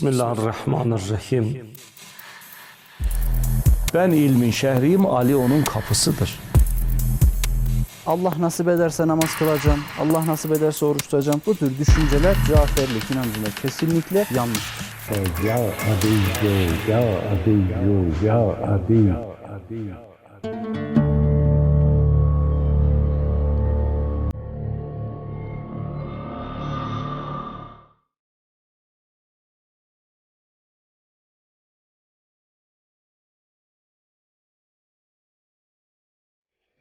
Bismillahirrahmanirrahim. Ben ilmin şehriyim, Ali onun kapısıdır. Allah nasip ederse namaz kılacağım, Allah nasip ederse oruç tutacağım. Bu tür düşünceler Caferlik inancında kesinlikle yanlıştır. Ya Adiyyo, Ya Adiyyo, Ya Adiyyo.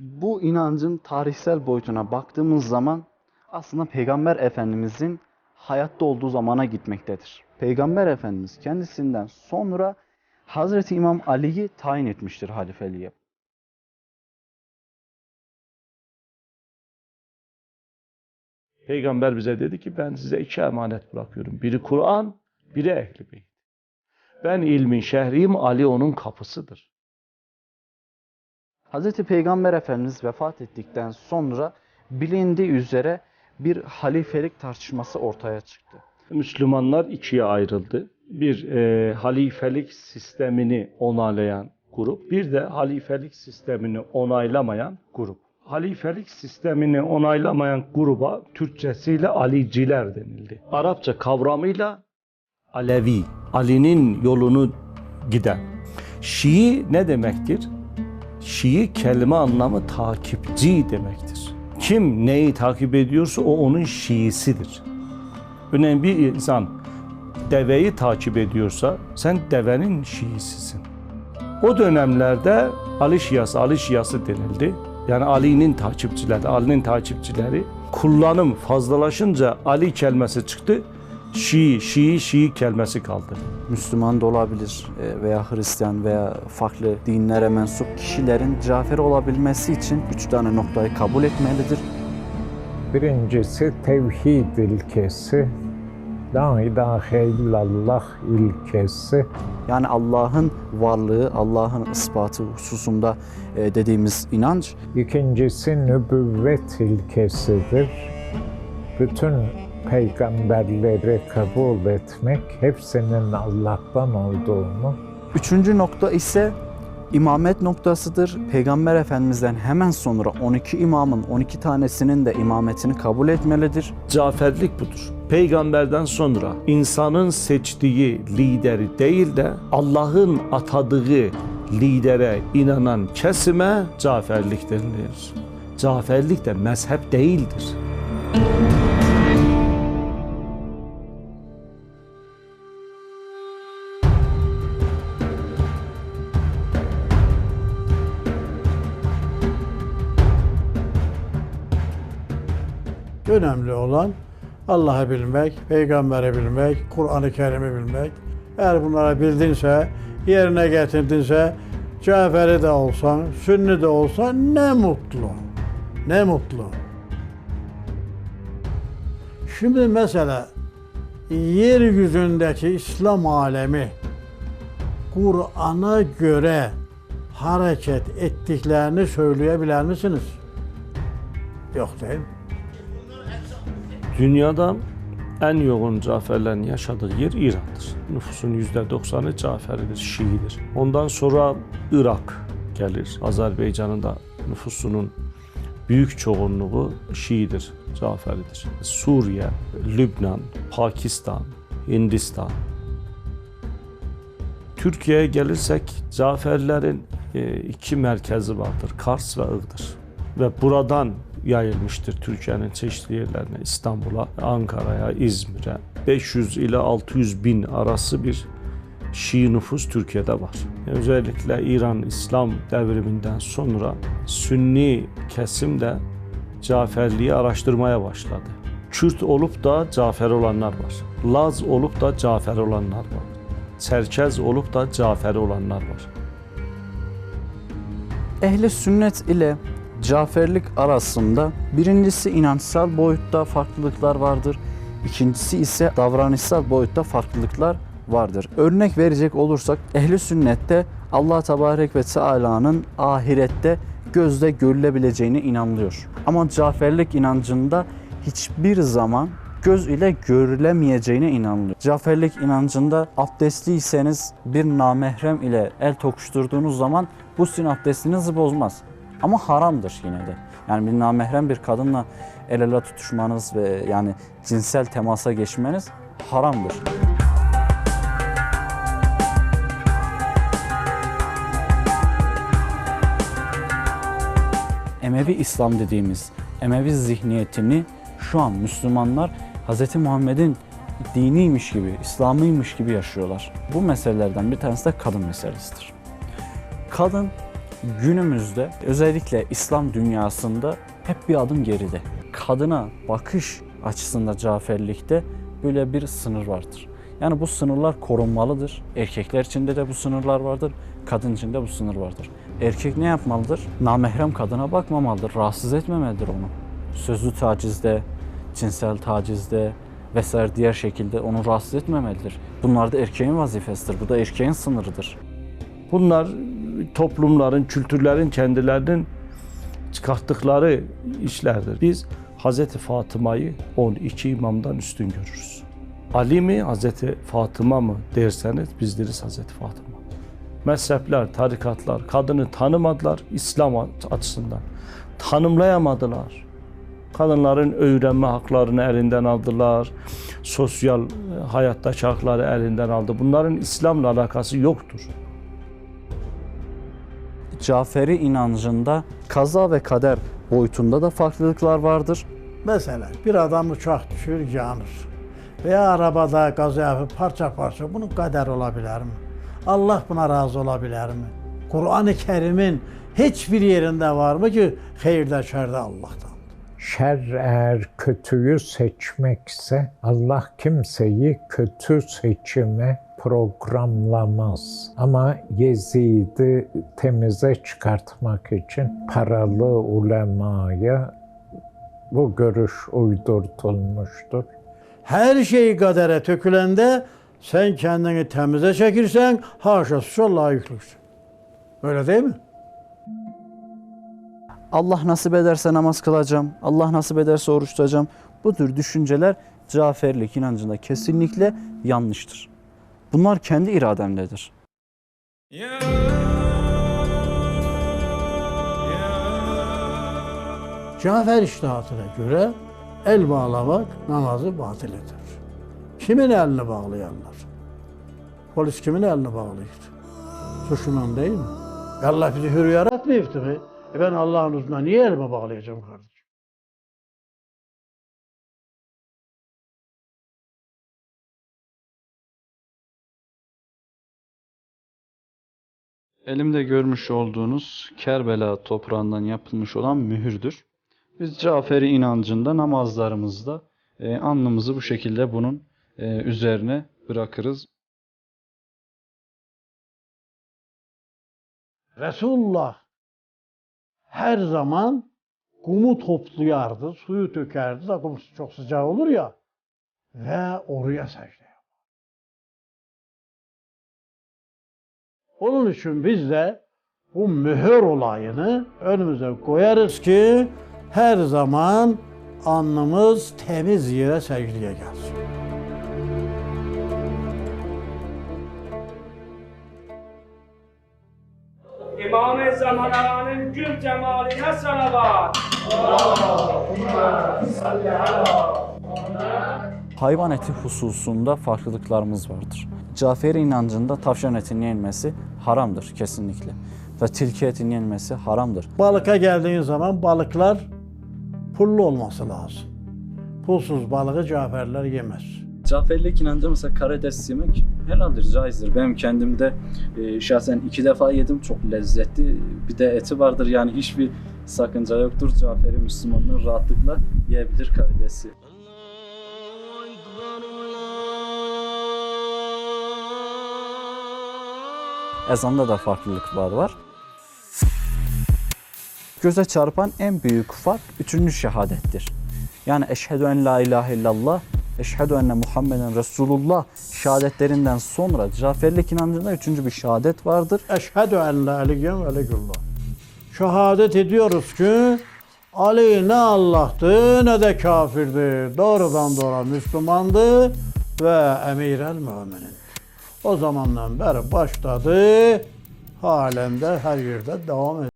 Bu inancın tarihsel boyutuna baktığımız zaman aslında Peygamber Efendimizin hayatta olduğu zamana gitmektedir. Peygamber Efendimiz kendisinden sonra Hazreti İmam Ali'yi tayin etmiştir halifeliğe. Peygamber bize dedi ki ben size iki emanet bırakıyorum. Biri Kur'an, biri Ehl-i Beyt. Ben ilmin şehriyim, Ali onun kapısıdır. Hazreti Peygamber Efendimiz vefat ettikten sonra bilindiği üzere bir halifelik tartışması ortaya çıktı. Müslümanlar ikiye ayrıldı. Bir e, halifelik sistemini onaylayan grup, bir de halifelik sistemini onaylamayan grup. Halifelik sistemini onaylamayan gruba Türkçesiyle Aliciler denildi. Arapça kavramıyla Alevi, Ali'nin yolunu giden. Şii ne demektir? Şii kelime anlamı takipçi demektir. Kim neyi takip ediyorsa o onun Şiisidir. Önemli bir insan deveyi takip ediyorsa sen devenin Şiisisin. O dönemlerde Ali Şiası, Ali Şiası denildi. Yani Ali'nin takipçileri, Ali'nin takipçileri kullanım fazlalaşınca Ali kelimesi çıktı. Şii, Şii, Şii kelimesi kaldı. Müslüman da olabilir e, veya Hristiyan veya farklı dinlere mensup kişilerin Cafer olabilmesi için üç tane noktayı kabul etmelidir. Birincisi tevhid ilkesi, La ilahe illallah ilkesi, Yani Allah'ın varlığı, Allah'ın ispatı hususunda e, dediğimiz inanç. İkincisi nübüvvet ilkesidir. Bütün peygamberleri kabul etmek, hepsinin Allah'tan olduğunu, Üçüncü nokta ise imamet noktasıdır. Peygamber Efendimiz'den hemen sonra 12 imamın 12 tanesinin de imametini kabul etmelidir. Caferlik budur. Peygamberden sonra insanın seçtiği lideri değil de Allah'ın atadığı lidere inanan kesime Caferlik denilir. Caferlik de mezhep değildir. Önemli olan Allah'ı bilmek, peygamberi bilmek, Kur'an-ı Kerim'i bilmek. Eğer bunları bildinse, yerine getirdinse, Cafer'i de olsan, Sünni de olsan ne mutlu. Ne mutlu. Şimdi mesela yeryüzündeki İslam alemi Kur'an'a göre hareket ettiklerini söyleyebilir misiniz? Yok değil mi? Dünyada en yoğun Caferlerin yaşadığı yer İran'dır. Nüfusun %90'ı Caferidir, Şiidir. Ondan sonra Irak gelir. Azerbaycan'ın da nüfusunun büyük çoğunluğu Şiidir, Caferidir. Suriye, Lübnan, Pakistan, Hindistan. Türkiye'ye gelirsek Caferlerin e, iki merkezi vardır. Kars ve Iğdır. Ve buradan yayılmıştır Türkiye'nin çeşitli yerlerine, İstanbul'a, Ankara'ya, İzmir'e. 500 ile 600 bin arası bir Şii nüfus Türkiye'de var. Özellikle İran İslam devriminden sonra Sünni kesim de Caferliği araştırmaya başladı. Kürt olup da Cafer olanlar var. Laz olup da Cafer olanlar var. Çerkez olup da Cafer olanlar var. Ehli sünnet ile Caferlik arasında birincisi inançsal boyutta farklılıklar vardır. İkincisi ise davranışsal boyutta farklılıklar vardır. Örnek verecek olursak ehli sünnette Allah Tebarek ve Teala'nın ahirette gözle görülebileceğine inanılıyor. Ama Caferlik inancında hiçbir zaman göz ile görülemeyeceğine inanılıyor. Caferlik inancında abdestliyseniz bir namahrem ile el tokuşturduğunuz zaman bu sizin abdestinizi bozmaz. Ama haramdır yine de. Yani bir namahrem bir kadınla el ele tutuşmanız ve yani cinsel temasa geçmeniz haramdır. Emevi İslam dediğimiz Emevi zihniyetini şu an Müslümanlar Hz. Muhammed'in diniymiş gibi, İslamıymış gibi yaşıyorlar. Bu meselelerden bir tanesi de kadın meselesidir. Kadın günümüzde özellikle İslam dünyasında hep bir adım geride. Kadına bakış açısında Caferlikte böyle bir sınır vardır. Yani bu sınırlar korunmalıdır. Erkekler içinde de bu sınırlar vardır. Kadın için de bu sınır vardır. Erkek ne yapmalıdır? Namahrem kadına bakmamalıdır. Rahatsız etmemelidir onu. Sözlü tacizde, cinsel tacizde vesaire diğer şekilde onu rahatsız etmemelidir. Bunlar da erkeğin vazifesidir. Bu da erkeğin sınırıdır. Bunlar toplumların, kültürlerin kendilerinin çıkarttıkları işlerdir. Biz Hz. Fatıma'yı 12 imamdan üstün görürüz. Ali mi, Hz. Fatıma mı derseniz biz deriz Hz. Fatıma. Mezhepler, tarikatlar kadını tanımadılar İslam açısından. Tanımlayamadılar. Kadınların öğrenme haklarını elinden aldılar. Sosyal e, hayattaki hakları elinden aldı. Bunların İslam'la alakası yoktur. Caferi inancında kaza ve kader boyutunda da farklılıklar vardır. Mesela bir adam uçak düşür, yanır. Veya arabada kaza yapıp parça parça bunun kader olabilir mi? Allah buna razı olabilir mi? Kur'an-ı Kerim'in hiçbir yerinde var mı ki hayırda şerde Allah'tan? Şer eğer kötüyü seçmekse Allah kimseyi kötü seçime programlamaz. Ama Yezid'i temize çıkartmak için paralı ulemaya bu görüş uydurtulmuştur. Her şey kadere tökülende sen kendini temize çekirsen haşa suça layıklıksın. Öyle değil mi? Allah nasip ederse namaz kılacağım, Allah nasip ederse oruç tutacağım. Bu tür düşünceler Caferlik inancında kesinlikle yanlıştır. Bunlar kendi irademdedir. Cafer iştihatına göre el bağlamak namazı batil eder. Kimin elini bağlayanlar? Polis kimin elini bağlıyor? Suçlunan değil mi? Allah bizi hür yaratmayıptı mı? E ben Allah'ın huzuruna niye elimi bağlayacağım kardeşim? Elimde görmüş olduğunuz Kerbela toprağından yapılmış olan mühürdür. Biz Caferi inancında namazlarımızda e, alnımızı bu şekilde bunun e, üzerine bırakırız. Resulullah her zaman kumu toplayardı, suyu dökerdi da kum çok sıcak olur ya ve oraya secde Onun için biz de bu mühür olayını önümüze koyarız ki her zaman alnımız temiz yere secdeye gelsin. İmam-ı Zamana'nın gül cemaline salavat. Hayvan eti hususunda farklılıklarımız vardır. Caferi inancında tavşan etinin yenmesi haramdır kesinlikle. Ve tilki etinin yenmesi haramdır. Balıka geldiğin zaman balıklar pullu olması lazım. Pulsuz balığı caferler yemez. Caferlik inancı mesela karides yemek helaldir, caizdir. Benim kendimde e, şahsen iki defa yedim. Çok lezzetli. Bir de eti vardır yani hiçbir sakınca yoktur. Caferi Müslümanlar rahatlıkla yiyebilir karidesi. Ezanda da farklılıklar var. Göze çarpan en büyük fark üçüncü şehadettir. Yani eşhedü en la ilahe illallah, eşhedü enne Muhammeden Resulullah şehadetlerinden sonra Caferlik inancında üçüncü bir şehadet vardır. Eşhedü en la ilahe ve legullah. Şehadet ediyoruz ki Ali ne Allah'tı ne de kafirdi. Doğrudan doğru Müslümandı ve emir el müminin. O zamandan beri başladı. Halen de her yerde devam ediyor.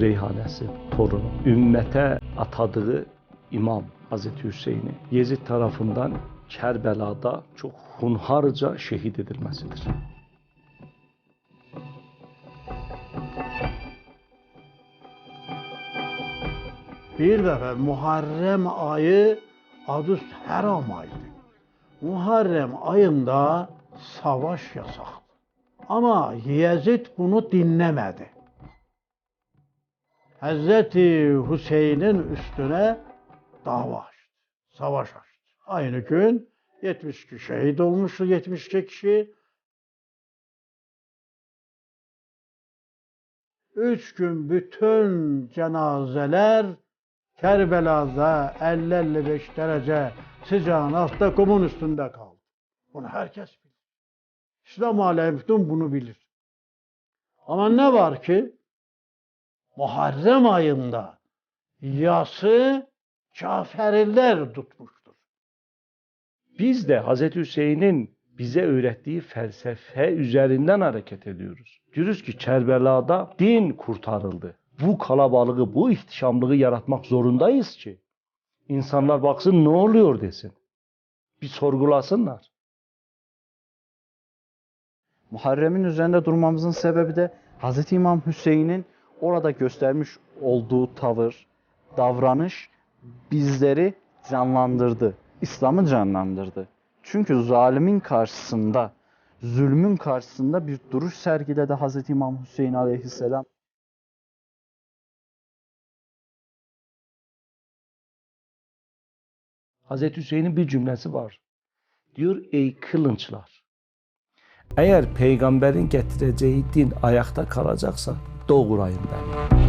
Reyhanesi, torunu, ümmete atadığı İmam Hazreti Hüseyin'i Yezid tarafından Kerbela'da çok hunharca şehit edilmesidir. Bir defa Muharrem ayı adı haram aydı. Muharrem ayında savaş yasaktı. Ama Yezid bunu dinlemedi. Hazreti Hüseyin'in üstüne dava açtı. Savaş açtı. Aynı gün 72 şehit olmuştu 72 kişi. Üç gün bütün cenazeler Kerbela'da 50-55 derece sıcağın altta kumun üstünde kaldı. Bunu herkes bilir. İslam alemi bunu bilir. Ama ne var ki Muharrem ayında yası Caferiler tutmuştur. Biz de Hazreti Hüseyin'in bize öğrettiği felsefe üzerinden hareket ediyoruz. Diyoruz ki Kerbela'da din kurtarıldı. Bu kalabalığı, bu ihtişamlığı yaratmak zorundayız ki insanlar baksın ne oluyor desin. Bir sorgulasınlar. Muharrem'in üzerinde durmamızın sebebi de Hz. İmam Hüseyin'in orada göstermiş olduğu tavır, davranış bizleri canlandırdı. İslam'ı canlandırdı. Çünkü zalimin karşısında, zulmün karşısında bir duruş sergiledi Hz. İmam Hüseyin aleyhisselam. Hazreti Hüseyin'in bir cümləsi var. Diyor, ey kılınçlar, əgər Peyğəmbərin gətirəcəyi din ayaqda qalacaqsa, doğurayım mən.